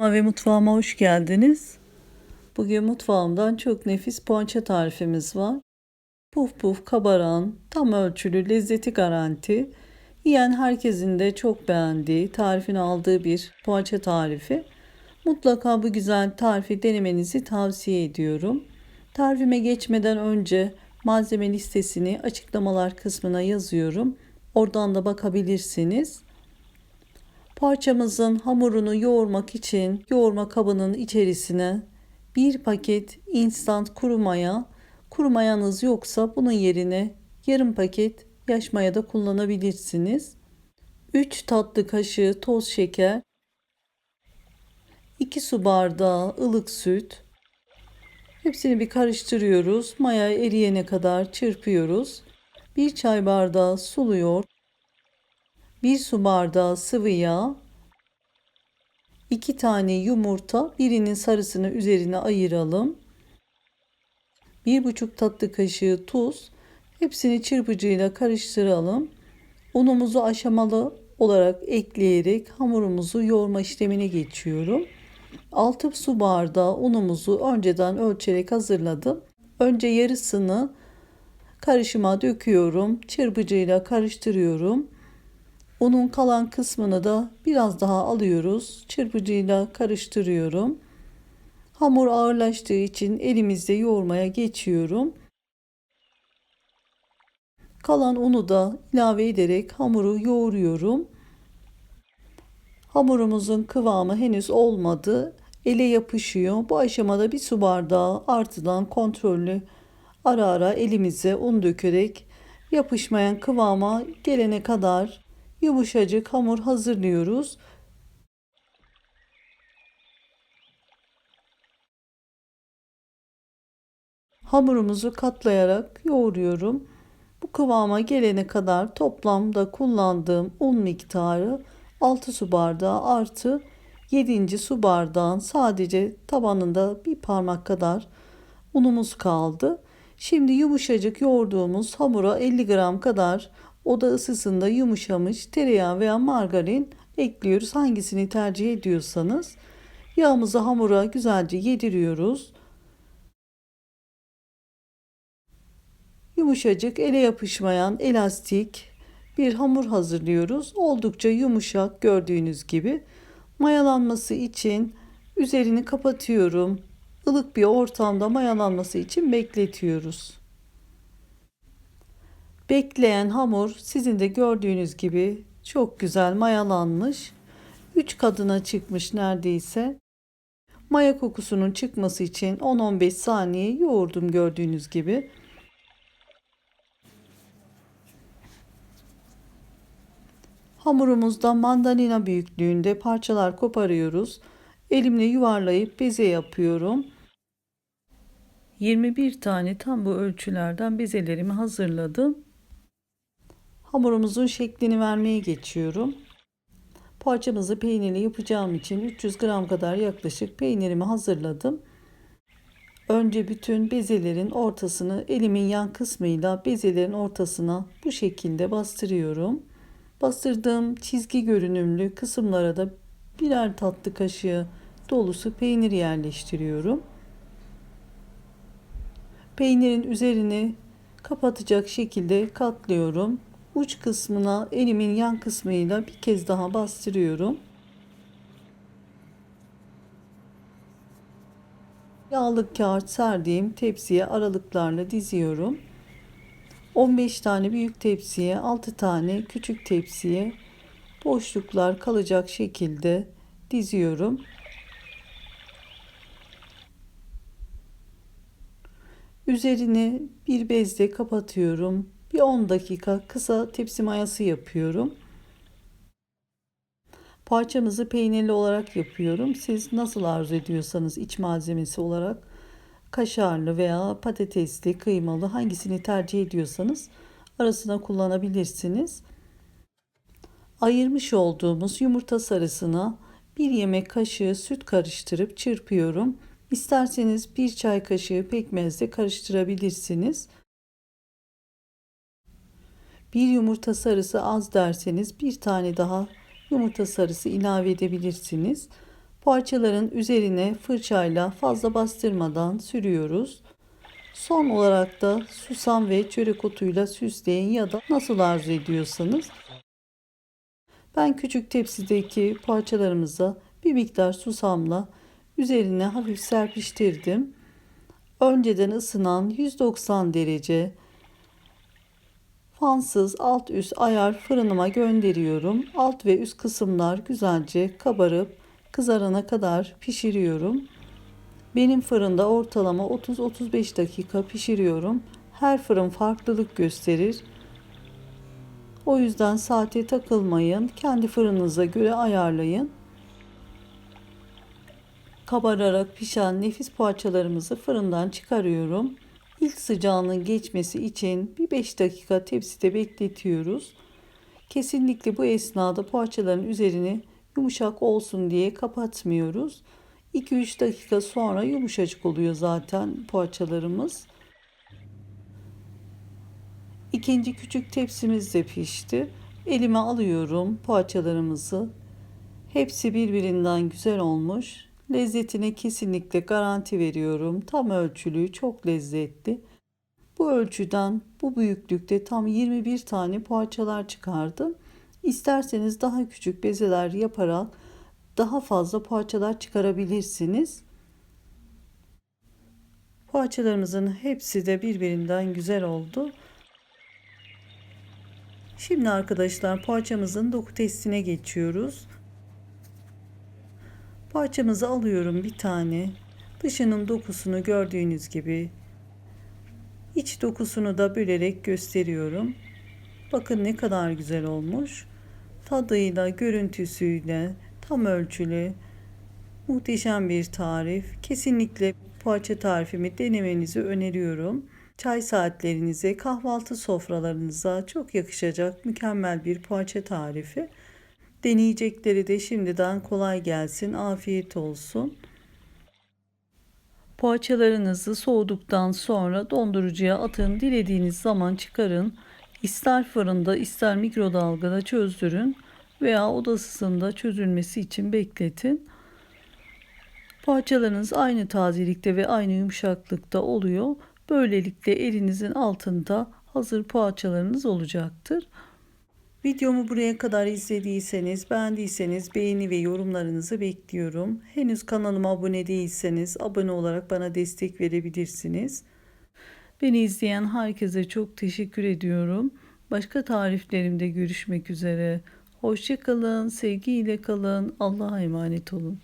ve mutfağıma hoş geldiniz. Bugün mutfağımdan çok nefis poğaça tarifimiz var. Puf puf kabaran, tam ölçülü, lezzeti garanti. Yiyen herkesin de çok beğendiği, tarifini aldığı bir poğaça tarifi. Mutlaka bu güzel tarifi denemenizi tavsiye ediyorum. Tarifime geçmeden önce malzeme listesini açıklamalar kısmına yazıyorum. Oradan da bakabilirsiniz. Parçamızın hamurunu yoğurmak için yoğurma kabının içerisine bir paket instant kuru maya, kuru mayanız yoksa bunun yerine yarım paket yaş maya da kullanabilirsiniz. 3 tatlı kaşığı toz şeker, 2 su bardağı ılık süt. Hepsini bir karıştırıyoruz. Maya eriyene kadar çırpıyoruz. 1 çay bardağı sulu yoğurt, 1 su bardağı sıvı yağ, 2 tane yumurta, birinin sarısını üzerine ayıralım. 1,5 tatlı kaşığı tuz, hepsini çırpıcıyla karıştıralım. Unumuzu aşamalı olarak ekleyerek hamurumuzu yoğurma işlemine geçiyorum. 6 su bardağı unumuzu önceden ölçerek hazırladım. Önce yarısını karışıma döküyorum. Çırpıcıyla karıştırıyorum. Unun kalan kısmını da biraz daha alıyoruz. Çırpıcıyla karıştırıyorum. Hamur ağırlaştığı için elimizde yoğurmaya geçiyorum. Kalan unu da ilave ederek hamuru yoğuruyorum. Hamurumuzun kıvamı henüz olmadı. Ele yapışıyor. Bu aşamada bir su bardağı artıdan kontrollü ara ara elimize un dökerek yapışmayan kıvama gelene kadar yumuşacık hamur hazırlıyoruz. Hamurumuzu katlayarak yoğuruyorum. Bu kıvama gelene kadar toplamda kullandığım un miktarı 6 su bardağı artı 7. su bardağın sadece tabanında bir parmak kadar unumuz kaldı. Şimdi yumuşacık yoğurduğumuz hamura 50 gram kadar oda ısısında yumuşamış tereyağı veya margarin ekliyoruz. Hangisini tercih ediyorsanız. Yağımızı hamura güzelce yediriyoruz. Yumuşacık, ele yapışmayan, elastik bir hamur hazırlıyoruz. Oldukça yumuşak gördüğünüz gibi. Mayalanması için üzerini kapatıyorum. Ilık bir ortamda mayalanması için bekletiyoruz. Bekleyen hamur sizin de gördüğünüz gibi çok güzel mayalanmış. 3 kadına çıkmış neredeyse. Maya kokusunun çıkması için 10-15 saniye yoğurdum gördüğünüz gibi. Hamurumuzdan mandalina büyüklüğünde parçalar koparıyoruz. Elimle yuvarlayıp beze yapıyorum. 21 tane tam bu ölçülerden bezelerimi hazırladım. Hamurumuzun şeklini vermeye geçiyorum. Poğaçamızı peynirli yapacağım için 300 gram kadar yaklaşık peynirimi hazırladım. Önce bütün bezelerin ortasını elimin yan kısmıyla bezelerin ortasına bu şekilde bastırıyorum. Bastırdığım çizgi görünümlü kısımlara da birer tatlı kaşığı dolusu peynir yerleştiriyorum. Peynirin üzerini kapatacak şekilde katlıyorum. Uç kısmına elimin yan kısmıyla bir kez daha bastırıyorum. Yağlı kağıt serdiğim tepsiye aralıklarla diziyorum. 15 tane büyük tepsiye, 6 tane küçük tepsiye boşluklar kalacak şekilde diziyorum. Üzerini bir bezle kapatıyorum. Bir 10 dakika kısa tepsi mayası yapıyorum. Parçamızı peynirli olarak yapıyorum. Siz nasıl arzu ediyorsanız iç malzemesi olarak kaşarlı veya patatesli, kıymalı hangisini tercih ediyorsanız arasına kullanabilirsiniz. Ayırmış olduğumuz yumurta sarısına bir yemek kaşığı süt karıştırıp çırpıyorum. İsterseniz bir çay kaşığı pekmezle karıştırabilirsiniz. Bir yumurta sarısı az derseniz bir tane daha yumurta sarısı ilave edebilirsiniz. Poğaçaların üzerine fırçayla fazla bastırmadan sürüyoruz. Son olarak da susam ve çörek otuyla süsleyin ya da nasıl arzu ediyorsanız. Ben küçük tepsideki poğaçalarımıza bir miktar susamla üzerine hafif serpiştirdim. Önceden ısınan 190 derece fansız alt üst ayar fırınıma gönderiyorum. Alt ve üst kısımlar güzelce kabarıp kızarana kadar pişiriyorum. Benim fırında ortalama 30-35 dakika pişiriyorum. Her fırın farklılık gösterir. O yüzden saate takılmayın. Kendi fırınınıza göre ayarlayın. Kabararak pişen nefis poğaçalarımızı fırından çıkarıyorum. İlk sıcağının geçmesi için bir 5 dakika tepside bekletiyoruz. Kesinlikle bu esnada poğaçaların üzerini yumuşak olsun diye kapatmıyoruz. 2-3 dakika sonra yumuşacık oluyor zaten poğaçalarımız. İkinci küçük tepsimiz de pişti. Elime alıyorum poğaçalarımızı. Hepsi birbirinden güzel olmuş. Lezzetine kesinlikle garanti veriyorum. Tam ölçülü, çok lezzetli. Bu ölçüden, bu büyüklükte tam 21 tane poğaçalar çıkardım. İsterseniz daha küçük bezeler yaparak daha fazla poğaçalar çıkarabilirsiniz. Poğaçalarımızın hepsi de birbirinden güzel oldu. Şimdi arkadaşlar poğaçamızın doku testine geçiyoruz. Poğaçamızı alıyorum bir tane. Dışının dokusunu gördüğünüz gibi iç dokusunu da bölerek gösteriyorum. Bakın ne kadar güzel olmuş. Tadıyla, görüntüsüyle tam ölçülü muhteşem bir tarif. Kesinlikle poğaça tarifimi denemenizi öneriyorum. Çay saatlerinize, kahvaltı sofralarınıza çok yakışacak mükemmel bir poğaça tarifi. Deneyecekleri de şimdiden kolay gelsin, afiyet olsun. Poğaçalarınızı soğuduktan sonra dondurucuya atın. Dilediğiniz zaman çıkarın. İster fırında ister mikrodalgada çözdürün veya oda ısısında çözülmesi için bekletin. Poğaçalarınız aynı tazelikte ve aynı yumuşaklıkta oluyor. Böylelikle elinizin altında hazır poğaçalarınız olacaktır. Videomu buraya kadar izlediyseniz, beğendiyseniz beğeni ve yorumlarınızı bekliyorum. Henüz kanalıma abone değilseniz abone olarak bana destek verebilirsiniz. Beni izleyen herkese çok teşekkür ediyorum. Başka tariflerimde görüşmek üzere. Hoşçakalın, sevgiyle kalın, Allah'a emanet olun.